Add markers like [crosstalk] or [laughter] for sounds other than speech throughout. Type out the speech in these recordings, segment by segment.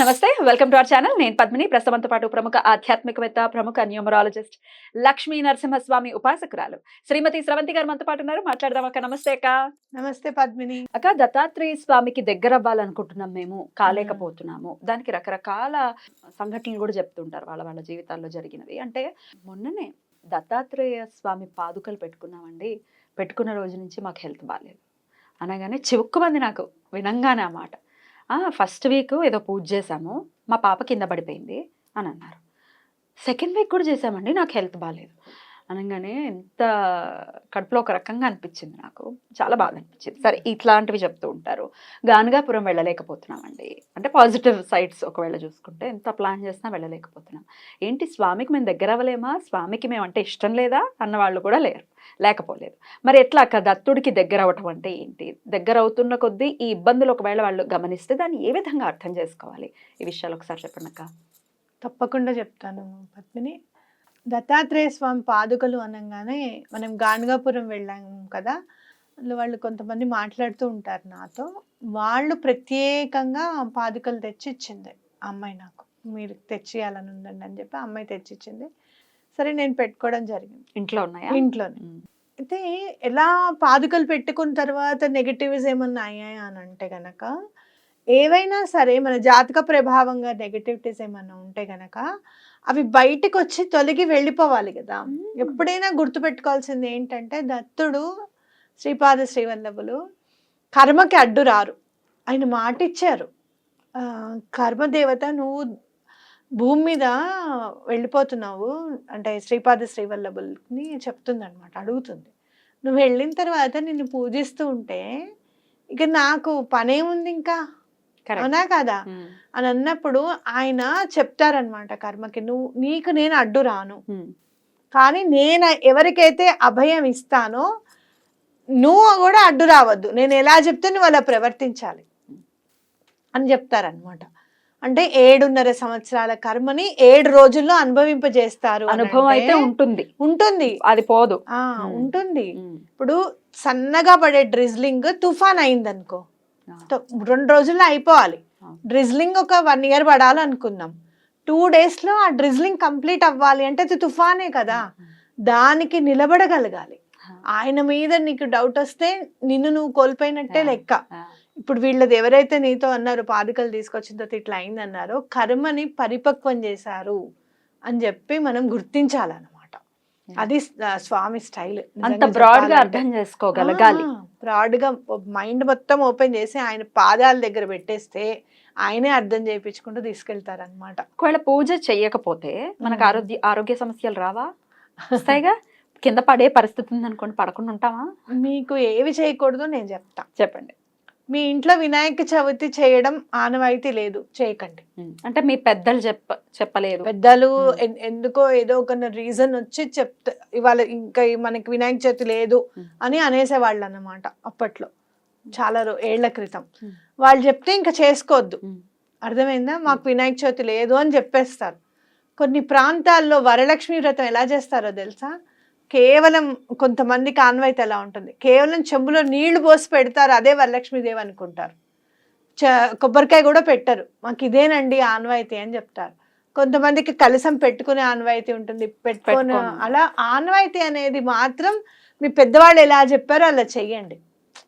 నమస్తే welcome to our channel. నేను పద్మిని. ప్రస్తుతంతో పాటు ప్రముఖ ఆధ్యాత్మికవేత్త ప్రముఖ న్యూమరాలజిస్ట్ లక్ష్మీ నరసింహస్వామి ఉపాసకురాలు శ్రీమతి స్రవంతి గారు మనతో పాటు ఉన్నారు. మాట్లాడదాం అక్క. నమస్తే అక్క. నమస్తే పద్మిని. అక్క దత్తాత్రేయ స్వామికి దగ్గర అవ్వాలనుకుంటున్నాం మేము కాలేకపోతున్నాము. దానికి రకరకాల సంఘటనలు కూడా చెప్తుంటారు వాళ్ళ వాళ్ళ జీవితాల్లో జరిగినవి. అంటే మొన్ననే దత్తాత్రేయ స్వామి పాదుకలు పెట్టుకున్నామండి. పెట్టుకున్న రోజు నుంచి మాకు హెల్త్ బాగాలేదు అనగానే చివుక్కుమంది నాకు వినంగానే ఆ మాట. ఫస్ట్ వీక్ ఏదో పూజ చేశాము మా పాప కింద పడిపోయింది అని అన్నారు. సెకండ్ వీక్ కూడా చేశామండి నాకు హెల్త్ బాగాలేదు అనగానే ఎంత కడుపులో ఒక రకంగా అనిపించింది నాకు. చాలా బాధ అనిపించింది. సరే ఇట్లాంటివి చెప్తూ ఉంటారు. గానుగాపురం వెళ్ళలేకపోతున్నామండి. అంటే పాజిటివ్ సైడ్స్ ఒకవేళ చూసుకుంటే ఎంత ప్లాన్ చేసినా వెళ్ళలేకపోతున్నాం. ఏంటి స్వామికి మేము దగ్గర అవ్వలేమా? స్వామికి మేము అంటే ఇష్టం లేదా? అన్న వాళ్ళు కూడా లేరు. లేకపోలేదు. మరి ఎట్లా అక్క? దత్తుడికి దగ్గర అవటం అంటే ఏంటి? దగ్గర అవుతున్న కొద్దీ ఈ ఇబ్బందులు ఒకవేళ వాళ్ళు గమనిస్తే దాన్ని ఏ విధంగా అర్థం చేసుకోవాలి? ఈ విషయాలు ఒకసారి చెప్పండి అక్క తప్పకుండా చెప్తాను పద్మిని. దత్తాత్రేయ స్వామి పాదుకలు అనగానే మనం గానుగాపురం వెళ్ళాం కదా అందులో వాళ్ళు కొంతమంది మాట్లాడుతూ ఉంటారు నాతో. వాళ్ళు ప్రత్యేకంగా పాదుకలు తెచ్చి ఇచ్చింది అమ్మాయి నాకు మీరు తెచ్చియాలని ఉందండి అని చెప్పి అమ్మాయి తెచ్చిచ్చింది. సరే నేను పెట్టుకోవడం జరిగింది. ఇంట్లో ఉన్నాయా? ఇంట్లోనే. అయితే ఎలా పాదుకలు పెట్టుకున్న తర్వాత నెగటివ్స్ ఏమన్నా అయ్యాయా అని అంటే గనక ఏవైనా సరే మన జాతక ప్రభావంగా నెగటివిటీస్ ఏమన్నా ఉంటే గనక అవి బయటకు వచ్చి తొలగి వెళ్ళిపోవాలి కదా. ఎప్పుడైనా గుర్తుపెట్టుకోవాల్సింది ఏంటంటే దత్తుడు శ్రీపాద శ్రీవల్లభులు కర్మకి అడ్డు రారు ఆయన మాట ఇచ్చారు ఆ, కర్మదేవత నువ్వు భూమి మీద వెళ్ళిపోతున్నావు అంటే శ్రీపాద శ్రీవల్లభుల్ని చెప్తుంది అనమాట అడుగుతుంది నువ్వు వెళ్ళిన తర్వాత నిన్ను పూజిస్తూ ఉంటే ఇక నాకు పనేముంది ఇంకా Correct. అవునా కదా. అని అన్నప్పుడు ఆయన చెప్తారనమాట కర్మకి నువ్వు నీకు నేను అడ్డు రాను. కానీ నేను ఎవరికైతే అభయం ఇస్తానో నువ్వు కూడా అడ్డు రావద్దు నేను ఎలా చెప్తే నువ్వు అలా ప్రవర్తించాలి అని చెప్తారనమాట అంటే ఏడున్నర సంవత్సరాల కర్మని ఏడు రోజుల్లో అనుభవింపజేస్తారు అని అనుభవం అయితే ఉంటుంది ఉంటుంది అది పోదు. ఉంటుంది. ఇప్పుడు సన్నగా పడే డ్రిజ్లింగ్ తుఫాన్ అయింది అనుకో ఆ. రెండు రోజుల్లో అయిపోవాలి. డ్రిజ్లింగ్ ఒక వన్ ఇయర్ పడాలనుకుందాం టూ డేస్లో ఆ డ్రిజ్లింగ్ కంప్లీట్ అవ్వాలి అంటే అది తుఫానే కదా. దానికి నిలబడగలగాలి. ఆయన మీద నీకు డౌట్ వస్తే నిన్ను నువ్వు కోల్పోయినట్టే. లెక్క. ఇప్పుడు వీళ్ళది ఎవరైతే నీతో అన్నారో పాదుకలు తీసుకొచ్చిన తర్వాత ఇట్లా అయింది అన్నారో కర్మని పరిపక్వం చేశారు అని చెప్పి మనం గుర్తించాలన్నమాట. అది స్వామి స్టైల్. అంత బ్రాడ్గా అర్థం చేసుకోగలగాలి. బ్రాడ్గా మైండ్ మొత్తం ఓపెన్ చేసి ఆయన పాదాల దగ్గర పెట్టేస్తే ఆయనే అర్థం చేయించుకుంటూ తీసుకెళ్తారనమాట ఒకవేళ పూజ చెయ్యకపోతే మనకు ఉమ్. ఆరోగ్య ఆరోగ్య సమస్యలు రావా? వస్తాయిగా? కింద పడే పరిస్థితి ఉంది అనుకోండి పడకుండా ఉంటావా? మీకు ఏవి చేయకూడదో నేను చెప్తా. చెప్పండి. మీ ఇంట్లో వినాయక చవితి చేయడం ఆనవాయితీ లేదు. చేయకండి. అంటే మీ పెద్దలు చెప్ప చెప్పలేదు. పెద్దలు ఎందుకో ఏదో ఒక రీజన్ వచ్చి చెప్తే ఇవాళ ఇంకా మనకి వినాయక చవితి లేదు. అని అనేసేవాళ్ళు అన్నమాట అప్పట్లో చాలా ఏళ్ళ క్రితం. వాళ్ళు చెప్తే ఇంకా చేసుకోవద్దు. అర్థమైందా? మాకు వినాయక చవితి లేదు అని చెప్పేస్తారు. కొన్ని ప్రాంతాల్లో వరలక్ష్మి వ్రతం ఎలా చేస్తారో తెలుసా? కేవలం కొంతమందికి ఆన్వాయితీ ఎలా ఉంటుంది? కేవలం చెంబులో నీళ్ళు పోసి పెడతారు అదే వరలక్ష్మీదేవి అనుకుంటారు. చ కొబ్బరికాయ కూడా పెట్టరు. మాకు ఇదేనండి ఆన్వాయితీ అని చెప్తారు. కొంతమందికి కలసం పెట్టుకునే ఆన్వాయితీ ఉంటుంది. పెట్టుకొని. అలా ఆన్వాయితీ అనేది మాత్రం మీ పెద్దవాళ్ళు ఎలా చెప్పారో అలా చెయ్యండి.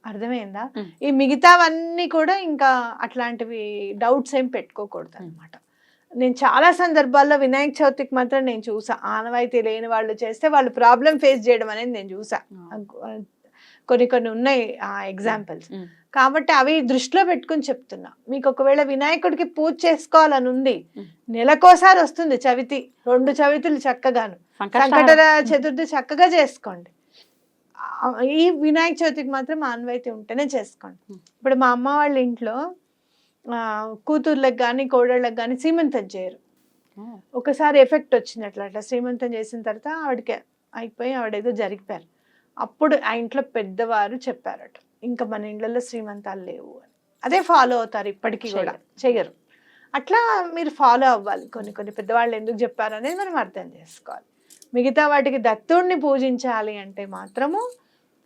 అర్థమైందా. ఈ మిగతావన్నీ కూడా ఇంకా అట్లాంటివి డౌట్స్ ఏం పెట్టుకోకూడదు అనమాట నేను చాలా సందర్భాల్లో వినాయక చవితికి మాత్రం నేను చూసా ఆనవాయితీ లేని వాళ్ళు చేస్తే వాళ్ళు ప్రాబ్లం ఫేస్ చేయడం అనేది నేను చూసా కొన్ని కొన్ని ఉన్నాయి ఆ ఎగ్జాంపుల్స్. కాబట్టి అవి దృష్టిలో పెట్టుకుని చెప్తున్నా మీకు ఒకవేళ వినాయకుడికి పూజ చేసుకోవాలని ఉంది. నెలకోసారి వస్తుంది చవితి రెండు చవితులు చక్కగాను సంకష్టహారం. సంకట చతుర్థి చక్కగా చేసుకోండి ఈ వినాయక చవితికి మాత్రం ఆన్వాయితీ ఉంటేనే చేసుకోండి. ఇప్పుడు మా అమ్మ వాళ్ళ ఇంట్లో కూతుర్లకు కానీ కోడళ్ళకి కానీ సీమంతం చేయరు. ఒకసారి ఎఫెక్ట్ వచ్చింది అట్లా అట్లా శ్రీమంతం చేసిన తర్వాత ఆవిడకి అయిపోయి ఆవిడేదో జరిగిపోయారు అప్పుడు ఆ ఇంట్లో పెద్దవారు చెప్పారట. ఇంకా మన ఇండ్లలో శ్రీమంతాలు లేవు అని. అదే ఫాలో అవుతారు ఇప్పటికీ కూడా. చెయ్యరు అట్లా మీరు ఫాలో అవ్వాలి. కొన్ని కొన్ని పెద్దవాళ్ళు ఎందుకు చెప్పారు అనేది మనం అర్థం చేసుకోవాలి. మిగతా వాటికి దత్తుడిని పూజించాలి అంటే మాత్రము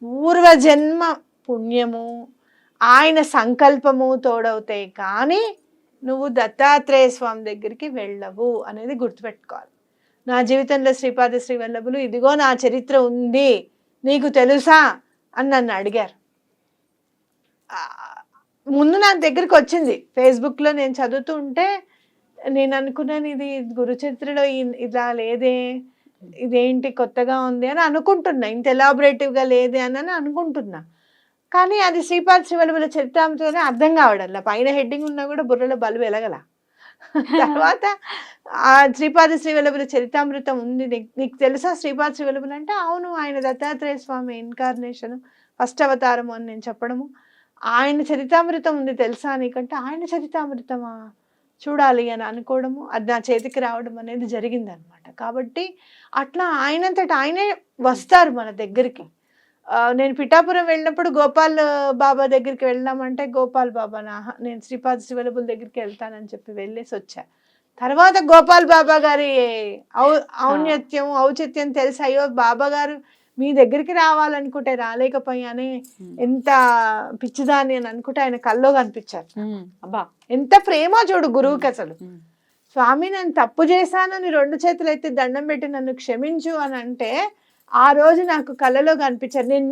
పూర్వజన్మ పుణ్యము ఆయన సంకల్పము తోడవుతాయి కానీ నువ్వు దత్తాత్రేయ స్వామి దగ్గరికి వెళ్ళవు అనేది గుర్తుపెట్టుకోవాలి. నా జీవితంలో శ్రీపాద శ్రీవల్లభులు ఇదిగో నా చరిత్ర ఉంది నీకు తెలుసా అని నన్ను అడిగారు. ముందు నా దగ్గరికి వచ్చింది. ఫేస్బుక్లో నేను చదువుతూ ఉంటే నేను అనుకున్నాను ఇది గురు చరిత్రలో ఇలా లేదే ఇదేంటి కొత్తగా ఉంది అని అనుకుంటున్నా. ఇంత ఎలాబరేటివ్గా లేదే అని అని అనుకుంటున్నా. కానీ అది శ్రీపాద శ్రీవల్లభుల చరిత్రతోనే అర్థం కావడంలా. పైన హెడ్డింగ్ ఉన్నా కూడా బుర్రలో బలుబు వెలగల. [laughs] తర్వాత ఆ శ్రీపాద శ్రీవల్లభుల చరితామృతం ఉంది. నీకు నీకు తెలుసా శ్రీపాద శ్రీవల్లభులు అంటే? అవును ఆయన దత్తాత్రేయ స్వామి ఇన్కార్నేషన్ ఫస్ట్ అవతారము అని నేను చెప్పడము. ఆయన చరితామృతం ఉంది తెలుసా నీకంటే? ఆయన చరితామృతమా చూడాలి అని అనుకోవడము. అది నా చేతికి రావడం అనేది జరిగిందనమాట. కాబట్టి అట్లా ఆయనంతట ఆయనే వస్తారు మన దగ్గరికి. నేను పిఠాపురం వెళ్ళినప్పుడు గోపాల్ బాబా దగ్గరికి వెళ్దామంటే గోపాల్ బాబా నా నేను శ్రీపాద శివలబుల్ దగ్గరికి వెళ్తానని చెప్పి వెళ్ళేసి వచ్చా. తర్వాత గోపాల్ బాబా గారి ఔ ఔన్నత్యం ఔచిత్యం తెలిసి అయ్యో బాబా గారు మీ దగ్గరికి రావాలనుకుంటే రాలేకపోయానే ఎంత పిచ్చిదాన్ని అని అనుకుంటే ఆయన కల్లో కనిపించారు. అబ్బా ఎంత ప్రేమ చూడు గురువుకి అసలు. స్వామి నేను తప్పు చేశానని రెండు చేతులు ఎత్తి దండం పెట్టి నన్ను క్షమించు అని అంటే ఆ రోజు నాకు కళ్ళలో కనిపించారు. నేను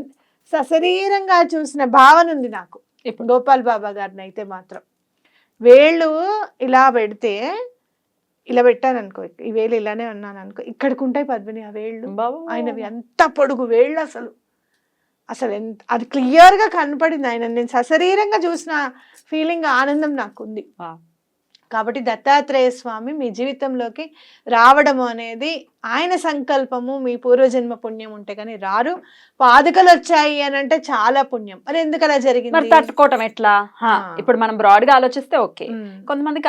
సశరీరంగా చూసిన భావన ఉంది నాకు. ఇప్పుడు గోపాల్ బాబా గారిని అయితే మాత్రం. వేళ్ళు ఇలా పెడితే ఇలా పెట్టాను అనుకో ఈ వేలు ఇలానే ఉన్నాను అనుకో ఇక్కడికి ఉంటాయి పద్మిని ఆ వేళ్ళు. బాబు ఆయనవి ఎంత పొడుగు వేళ్ళు అసలు. అసలు ఎంత అది క్లియర్గా కనపడింది ఆయన నేను సశరీరంగా చూసిన ఫీలింగ్ ఆనందం నాకు ఉంది. కాబట్టి దత్తాత్రేయ స్వామి మీ జీవితంలోకి రావడము అనేది ఆయన సంకల్పము మీ పూర్వజన్మ పుణ్యం ఉంటే కానీ రారు. పాదుకలు వచ్చాయి అని అంటే చాలా పుణ్యం. మరి ఎందుకు అలా మరి జరిగింది తట్టుకోవటం ఎట్లా. ఇప్పుడు మనం బ్రాడ్గా ఆలోచిస్తే ఓకే. కొంతమందికి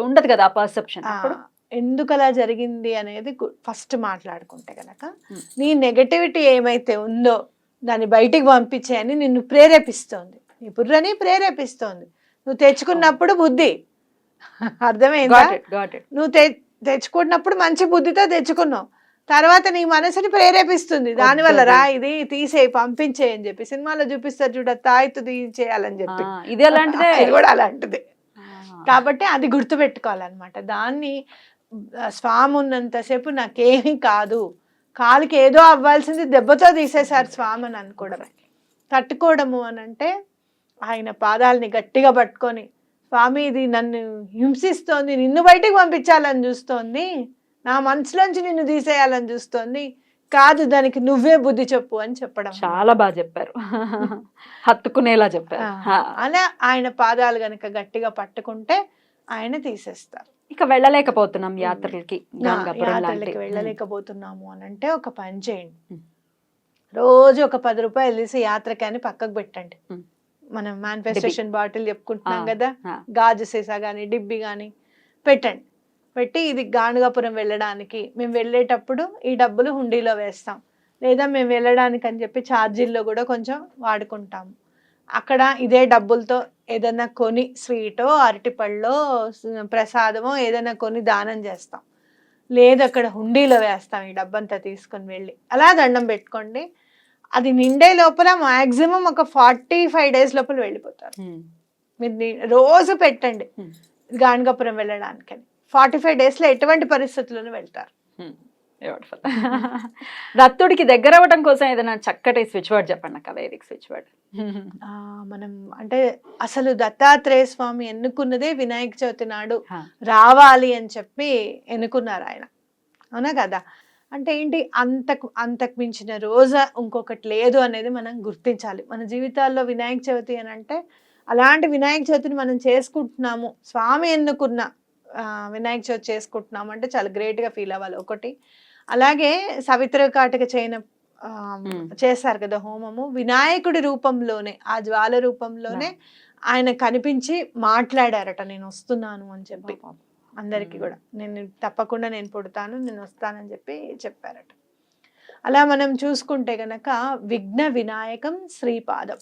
ఉండదు కదా ఆ పర్సెప్షన్ ఎందుకు అలా జరిగింది అనేది ఫస్ట్ మాట్లాడుకుంటే గనక Hmm. నీ నెగటివిటీ ఏమైతే ఉందో దాన్ని బయటికి పంపించేయని నిన్ను ప్రేరేపిస్తోంది. నీ బుర్రని ప్రేరేపిస్తోంది. నువ్వు తెచ్చుకున్నప్పుడు బుద్ధి. అర్థమైందా? నువ్వు తె తెచ్చుకున్నప్పుడు మంచి బుద్ధితో తెచ్చుకున్నావు. తర్వాత నీ మనసుని ప్రేరేపిస్తుంది. దానివల్ల రా ఇది తీసేయి పంపించేయి అని చెప్పి. సినిమాలో చూపిస్తారు చూడ తాయితు తీసేయాలని చెప్పి. ఇది అలాంటిదే ఇది కూడా అలాంటిదే. కాబట్టి అది గుర్తుపెట్టుకోవాలన్నమాట. దాన్ని స్వామి ఉన్నంతసేపు నాకేమీ కాదు. కాలుకి ఏదో అవ్వాల్సింది దెబ్బతో తీసేశారు స్వామి అని అనుకోవడం తట్టుకోవడము అని అంటే ఆయన పాదాలని గట్టిగా పట్టుకొని స్వామి ఇది నన్ను హింసిస్తోంది నిన్ను బయటికి పంపించాలని చూస్తోంది. నా మనసులోంచి నిన్ను తీసేయాలని చూస్తోంది. కాదు దానికి నువ్వే బుద్ధి చెప్పు అని చెప్పడం. చాలా బాగా చెప్పారు. హత్తుకునేలా చెప్పారు. అలా ఆయన పాదాలు గనక గట్టిగా పట్టుకుంటే ఆయన తీసేస్తారు. ఇక వెళ్ళలేకపోతున్నాం యాత్రలకి వెళ్ళలేకపోతున్నాము అని అంటే ఒక పని చేయండి. రోజు ఒక పది రూపాయలు తీసి యాత్రకి అని పక్కకు పెట్టండి. మనం మేనిఫెస్టేషన్ బాటిల్ చెప్పుకుంటున్నాం కదా. గాజు సీసా కానీ డిబ్బి కానీ పెట్టండి. పెట్టి ఇది గానుగాపురం వెళ్ళడానికి. మేము వెళ్ళేటప్పుడు ఈ డబ్బులు హుండీలో వేస్తాం. లేదా మేము వెళ్ళడానికి అని చెప్పి ఛార్జీల్లో కూడా కొంచెం వాడుకుంటాము. అక్కడ ఇదే డబ్బులతో ఏదైనా కొని స్వీటో అరటిపళ్ళో ప్రసాదమో ఏదైనా కొని దానం చేస్తాం. లేదు అక్కడ హుండీలో వేస్తాం ఈ డబ్బంతా తీసుకొని వెళ్ళి. అలా దండం పెట్టుకోండి. అది నిండే లోపల మాక్సిమం ఒక ఫార్టీ ఫైవ్ డేస్ లోపల వెళ్ళిపోతారు. మీరు రోజు పెట్టండి. ఉమ్, గాణగాపురం వెళ్ళడానికని. ఫార్టీ ఫైవ్ డేస్లో ఎటువంటి పరిస్థితుల్లోనూ వెళ్తారు. దత్తుడికి దగ్గర అవ్వడం కోసం ఏదైనా చక్కటి స్విచ్ వర్డ్ చెప్పండి అక్క వేదిక స్విచ్ వర్డ్ మనం అంటే అసలు దత్తాత్రేయ స్వామి ఎన్నుకున్నదే వినాయక చవితి నాడు రావాలి అని చెప్పి ఎన్నుకున్నారు ఆయన. అవునా కదా? అంటే ఏంటి? అంతకు అంతకు మించిన రోజా ఇంకొకటి లేదు అనేది మనం గుర్తించాలి. మన జీవితాల్లో వినాయక చవితి అని అంటే అలాంటి వినాయక చవితిని మనం చేసుకుంటున్నాము స్వామి ఎన్నుకున్న వినాయక చవితి చేసుకుంటున్నాము అంటే చాలా గ్రేట్గా ఫీల్ అవ్వాలి ఒకటి. అలాగే సవిత్ర కాటక చేయన. చేశారు కదా హోమము. వినాయకుడి రూపంలోనే ఆ జ్వాల రూపంలోనే ఆయన కనిపించి మాట్లాడారట నేను వస్తున్నాను అని చెప్పి. అందరికీ. కూడా నేను తప్పకుండా నేను పుడతాను నేను వస్తానని చెప్పి చెప్పారట అలా మనం చూసుకుంటే గనక విఘ్న వినాయకం శ్రీపాదం.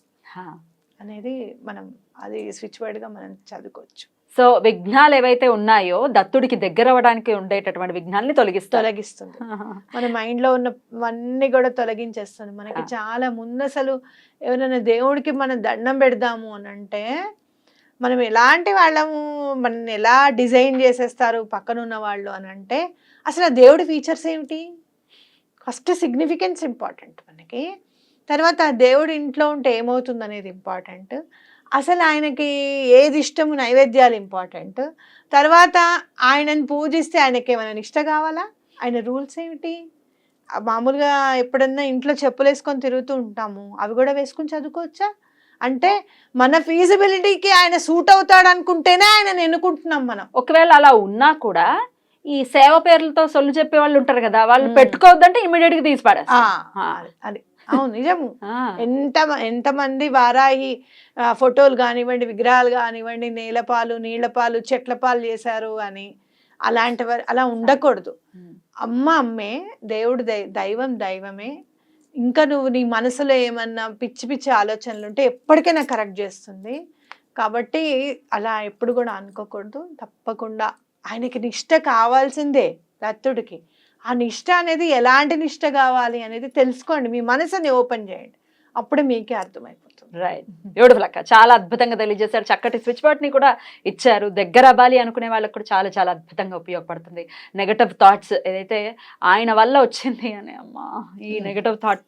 అనేది మనం అది స్విచ్ వర్డ్గా మనం చదువుకోవచ్చు సో విఘ్నాలు ఏవైతే ఉన్నాయో దత్తుడికి దగ్గర అవ్వడానికి ఉండేటటువంటి విఘ్నాల్ని తొలగిస్తారు తొలగిస్తుంది [laughs] మన మైండ్లో ఉన్నవన్నీ కూడా తొలగించేస్తుంది మనకి. చాలా ముందు అసలు ఎవరైనా దేవుడికి మనం దండం పెడదాము అని అంటే మనం ఎలాంటి వాళ్ళము మనం ఎలా డిజైన్ చేసేస్తారు పక్కన ఉన్న వాళ్ళు అని అంటే అసలు ఆ దేవుడి ఫీచర్స్ ఏమిటి? ఫస్ట్ సిగ్నిఫికెన్స్ ఇంపార్టెంట్ మనకి. తర్వాత దేవుడు ఇంట్లో ఉంటే ఏమవుతుంది అనేది ఇంపార్టెంట్ అసలు ఆయనకి ఏది ఇష్టము నైవేద్యాలు ఇంపార్టెంట్ తర్వాత ఆయనను పూజిస్తే ఆయనకి ఏమైనా నిష్ట కావాలా? ఆయన రూల్స్ ఏమిటి? మామూలుగా ఎప్పుడన్నా ఇంట్లో చెప్పులు వేసుకొని తిరుగుతూ ఉంటాము. అవి కూడా వేసుకుని చదువుకోవచ్చా? అంటే మన ఫీజిబిలిటీకి ఆయన సూట్ అవుతాడు అనుకుంటేనే ఆయన ఎన్నుకుంటున్నాం మనం ఒకవేళ అలా ఉన్నా కూడా ఈ సేవ పేర్లతో సొల్లు చెప్పే వాళ్ళు ఉంటారు కదా వాళ్ళు. పెట్టుకోవద్దంటే ఇమీడియట్గా తీసి. అది- అవును నిజము ఆ. ఎంత ఎంతమంది వారాయి ఫోటోలు కానివ్వండి విగ్రహాలు కానివ్వండి నేలపాలు నీళ్ళపాలు చెట్ల పాలు చేశారు అని అలాంటి అలా ఉండకూడదు మ్మ్. అమ్మ అమ్మే దేవుడు దై- దైవం దైవమే ఇంకా నువ్వు నీ మనసులో ఏమన్నా పిచ్చి పిచ్చి ఆలోచనలు ఉంటే ఎప్పటికైనా కరెక్ట్ చేస్తుంది. కాబట్టి అలా ఎప్పుడు కూడా అనుకోకూడదు. తప్పకుండా ఆయనకి నిష్ట కావాల్సిందే దత్తుడికి ఆ నిష్ట అనేది ఎలాంటి నిష్ట కావాలి అనేది తెలుసుకోండి. మీ మనసుని ఓపెన్ చేయండి. అప్పుడే మీకే అర్థమైపోతుంది. రైట్ బ్యూటిఫుల్ అక్క. చాలా అద్భుతంగా తెలియజేశారు. చక్కటి స్విచ్ని కూడా ఇచ్చారు. దగ్గర అవ్వాలి అనుకునే వాళ్ళకి కూడా చాలా చాలా అద్భుతంగా ఉపయోగపడుతుంది. నెగటివ్ థాట్స్ ఏదైతే ఆయన వల్ల వచ్చింది అని అమ్మా ఈ Hmm. Negative thought